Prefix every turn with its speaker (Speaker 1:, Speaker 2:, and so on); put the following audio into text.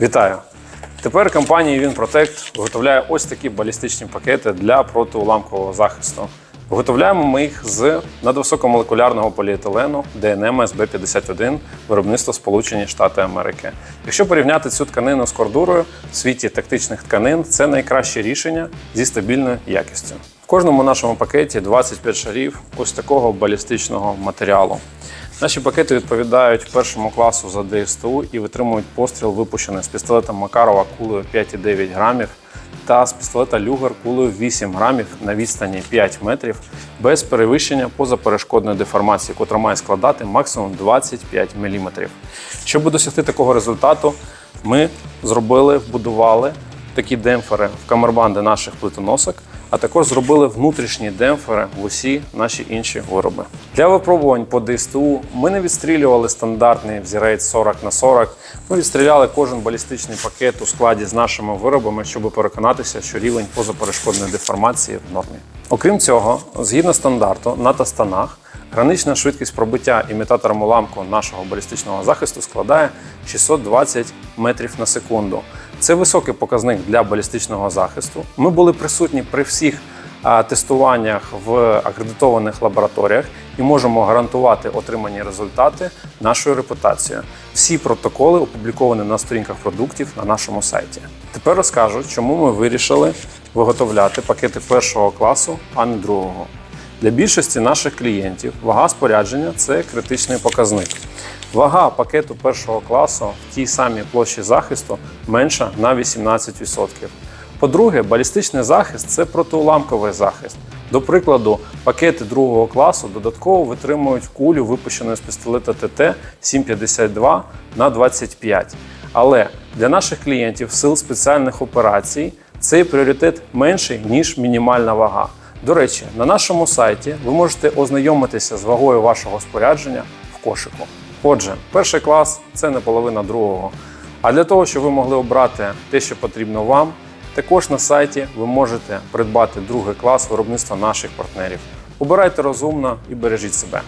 Speaker 1: Вітаю! Тепер компанія Winprotect виготовляє ось такі балістичні пакети для протиуламкового захисту. Виготовляємо ми їх з надвисокомолекулярного поліетилену DNM SB51 виробництво Сполучені Штати Америки. Якщо порівняти цю тканину з кордурою, в світі тактичних тканин це найкраще рішення зі стабільною якістю. Кожному нашому пакеті 25 шарів ось такого балістичного матеріалу. Наші пакети відповідають першому класу за ДСТУ і витримують постріл, випущений з пістолета Макарова кулею 5,9 грамів та з пістолета Люгер кулею 8 грамів на відстані 5 метрів без перевищення позаперешкодної деформації, котра має складати максимум 25 мм. Щоб досягти такого результату, ми зробили, вбудували такі демпфери в камербанди наших плитоносок, а також зробили внутрішні демпфери в усі наші інші вироби. Для випробувань по ДСТУ ми не відстрілювали стандартний взірець 40 на 40. Ми відстріляли кожен балістичний пакет у складі з нашими виробами, щоб переконатися, що рівень позаперешкодної деформації в нормі. Окрім цього, згідно стандарту на тастанах, гранична швидкість пробиття імітатором уламку нашого балістичного захисту складає 620 метрів на секунду. Це високий показник для балістичного захисту. Ми були присутні при всіх тестуваннях в акредитованих лабораторіях і можемо гарантувати отримані результати нашою репутацією. Всі протоколи опубліковані на сторінках продуктів на нашому сайті. Тепер розкажу, чому ми вирішили виготовляти пакети першого класу, а не другого. Для більшості наших клієнтів вага спорядження це критичний показник. Вага пакету першого класу в тій самій площі захисту менша на 18%. По-друге, балістичний захист це протиуламковий захист. До прикладу, пакети другого класу додатково витримують кулю, випущену з пістолета ТТ 752 на 25. Але для наших клієнтів сил спеціальних операцій цей пріоритет менший ніж мінімальна вага. До речі, на нашому сайті ви можете ознайомитися з вагою вашого спорядження в кошику. Отже, перший клас це не половина другого. А для того, щоб ви могли обрати те, що потрібно вам, також на сайті ви можете придбати другий клас виробництва наших партнерів. Обирайте розумно і бережіть себе.